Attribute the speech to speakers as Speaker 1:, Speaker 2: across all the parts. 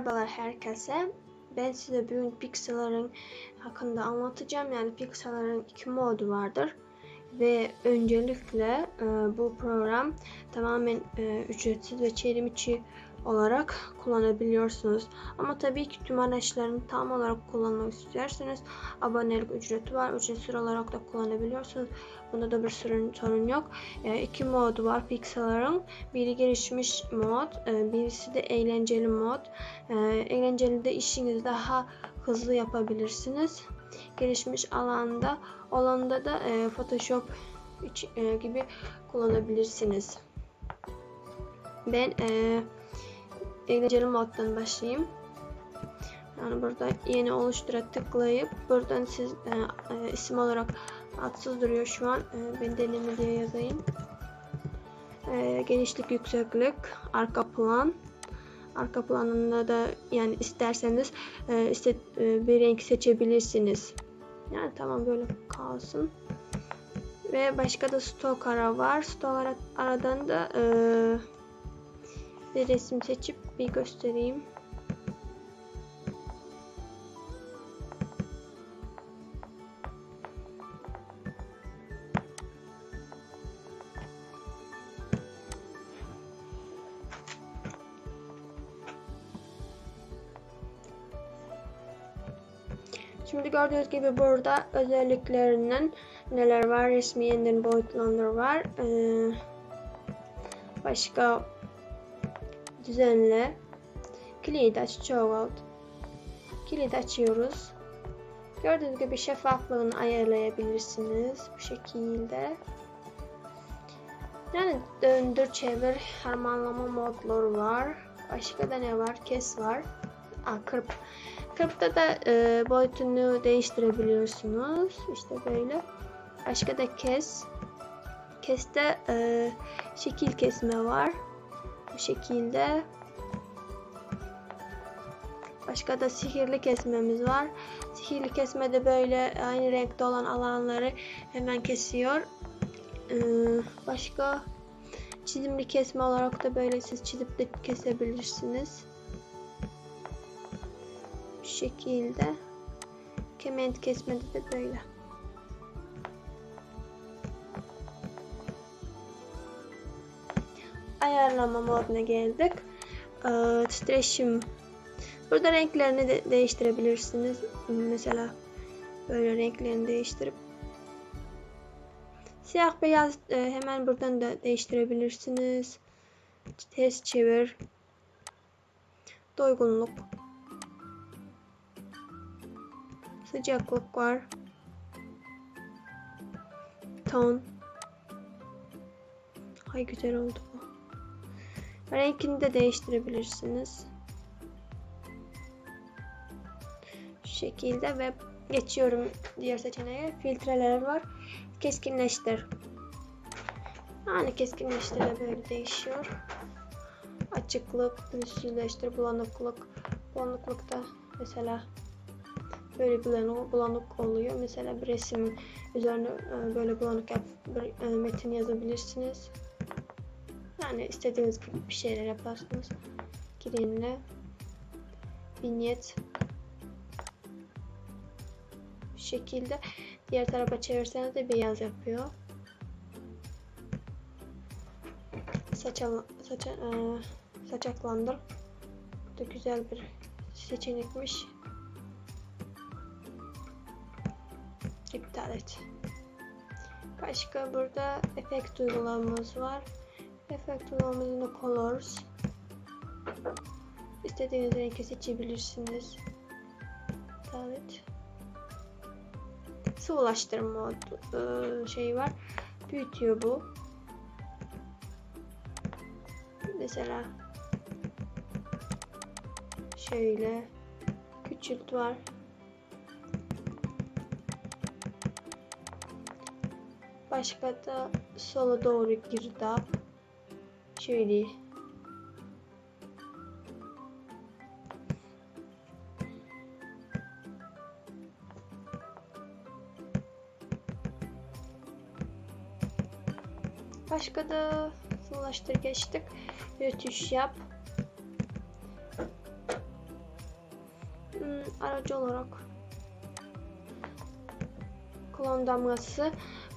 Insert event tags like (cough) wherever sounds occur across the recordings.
Speaker 1: Merhabalar herkese. Ben size bugün Pixel'ların hakkında anlatacağım. Yani Pixel'ların iki modu vardır. Ve öncelikle e, bu program tamamen e, ücretsiz ve çevrim içi olarak kullanabiliyorsunuz. Ama tabii ki tüm araçlarını tam olarak kullanmak isterseniz abonelik ücreti var. Ücretsiz olarak da kullanabiliyorsunuz. Bunda da bir sorun, sorun yok. E, iki mod var Pixel'ların. Biri gelişmiş mod, e, birisi de eğlenceli mod. E, eğlenceli de işinizi daha hızlı yapabilirsiniz. Gelişmiş alanda olanda da e, Photoshop e, gibi kullanabilirsiniz. Ben e, eğlenceli moddan başlayayım. Yani burada yeni oluştura tıklayıp buradan siz e, e, isim olarak atsız duruyor şu an. E, ben deneme diye yazayım. E, genişlik, yükseklik, arka plan. Arka planında da yani isterseniz e, iste, e, bir renk seçebilirsiniz. Yani tamam böyle kalsın. Ve başka da stok ara var. Stok ara, aradan da e, bir resim seçip bir göstereyim. Şimdi gördüğünüz gibi burada özelliklerinden neler var? Resmi yeniden boyutlandır var. Ee, başka düzenle kilit aç çoğalt. Kilit açıyoruz. Gördüğünüz gibi şeffaflığını ayarlayabilirsiniz bu şekilde. Yani döndür çevir harmanlama modları var. Başka da ne var? Kes var. Aa, kırp. Kırpta da e, boyutunu değiştirebiliyorsunuz. İşte böyle. Başka da kes. Keste e, şekil kesme var. Bu şekilde. Başka da sihirli kesmemiz var. Sihirli kesmede böyle aynı renkte olan alanları hemen kesiyor. Ee, başka çizimli kesme olarak da böyle siz çizip de kesebilirsiniz. Bu şekilde. Kement kesmede de böyle. Ayarlama moduna geldik. Ee, titreşim. Burada renklerini de değiştirebilirsiniz. Mesela böyle renklerini değiştirip Siyah beyaz e, hemen buradan da değiştirebilirsiniz. Ters çevir. Doygunluk. Sıcaklık var. Ton. Ay güzel oldu. Renkini de değiştirebilirsiniz. Şu şekilde ve geçiyorum diğer seçeneğe. Filtreler var. Keskinleştir. Yani keskinleştir de böyle değişiyor. Açıklık, pürüzsüzleştir, bulanıklık. Bulanıklıkta mesela böyle bulanık, bulanık oluyor. Mesela bir resim üzerine e, böyle bulanık yap, bir e, metin yazabilirsiniz. Yani istediğiniz gibi bir şeyler yaparsınız. Girinle vinyet bu şekilde diğer tarafa çevirseniz de beyaz yapıyor. Saç, saç, e, saçaklandır. Bu da güzel bir seçenekmiş. İptal et. Başka burada efekt uygulamamız var. Efekt uygulamamızın colors. İstediğiniz rengi seçebilirsiniz. İptal et sıvılaştırma e, şey var. Büyütüyor bu. Mesela şöyle küçült var. Başka da sola doğru girdap. Şöyle Başka da sıvılaştır geçtik. Rötuş yap. aracı olarak klon damgası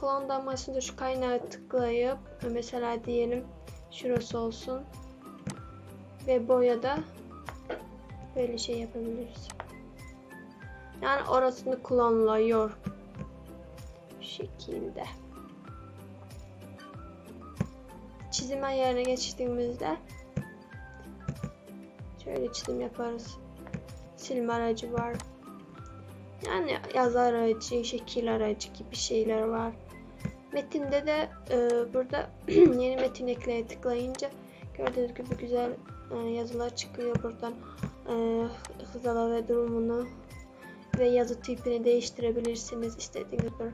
Speaker 1: klon damgasında şu kaynağı tıklayıp mesela diyelim şurası olsun ve boyada böyle şey yapabiliriz. Yani orasını. Bu şekilde. Çizim ayarına geçtiğimizde şöyle çizim yaparız. Silme aracı var. Yani yazı aracı, şekil aracı gibi şeyler var. Metinde de e, burada (clears throat) yeni metin ekleye tıklayınca gördüğünüz gibi güzel e, yazılar çıkıyor buradan. E, hızala ve durumunu ve yazı tipini değiştirebilirsiniz. İstediğiniz bir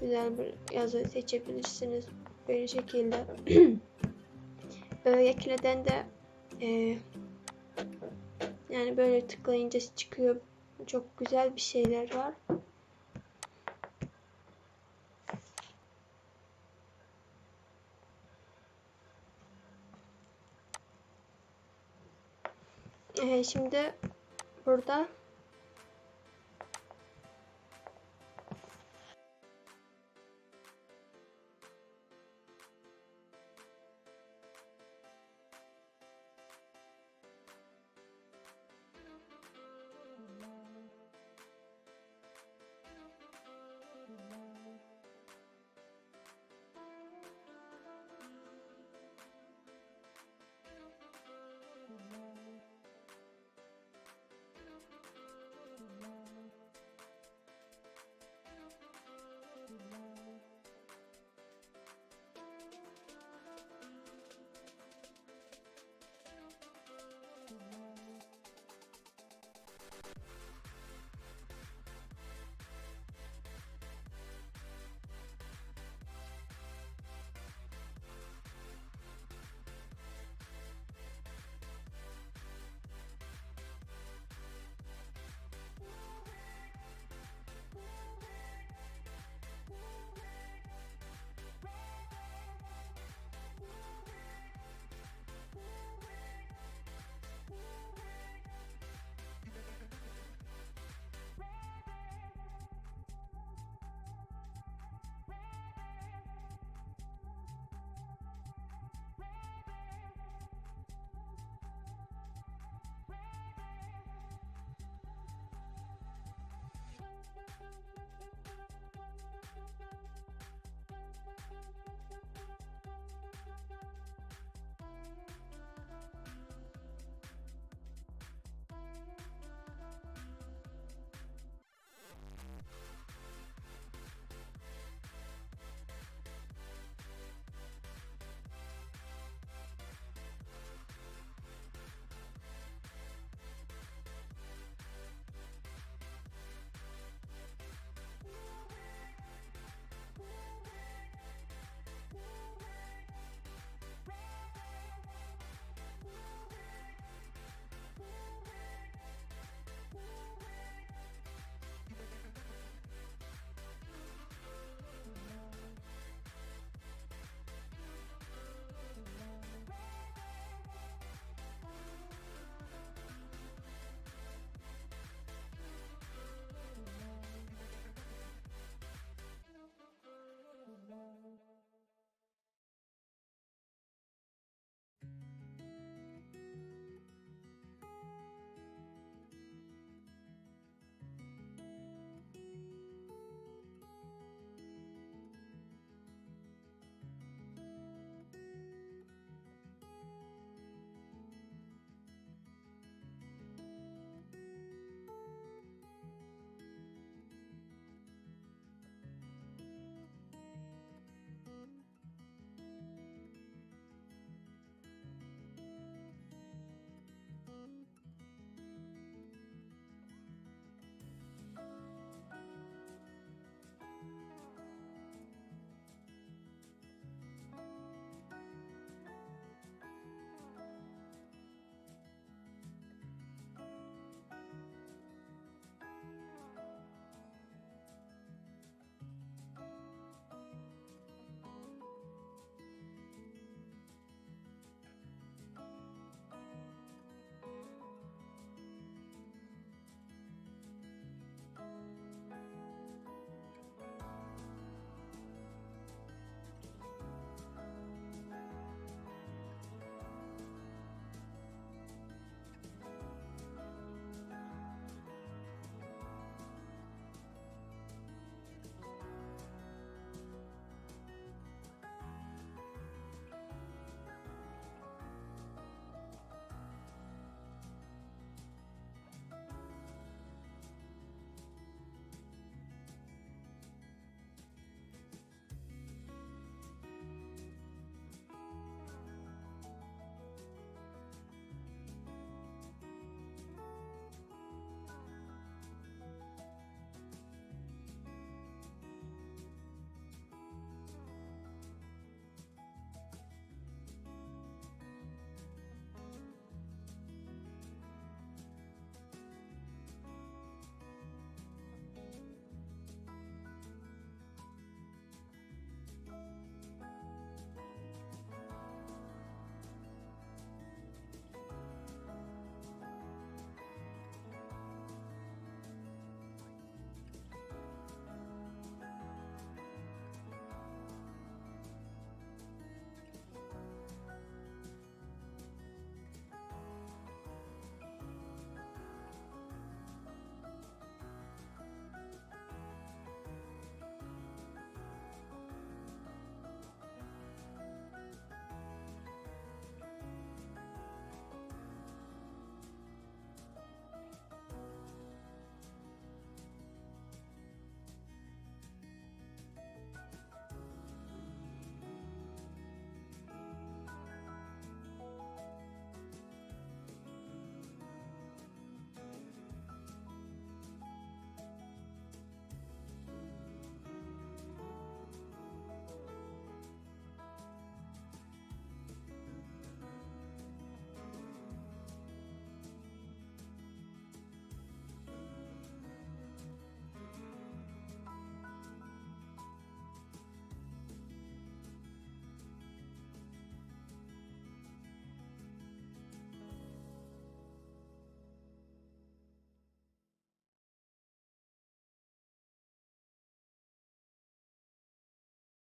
Speaker 1: güzel bir yazı seçebilirsiniz. Böyle şekilde. (clears throat) e, ekleden de e, yani böyle tıklayınca çıkıyor. Çok güzel bir şeyler var. Ee, şimdi burada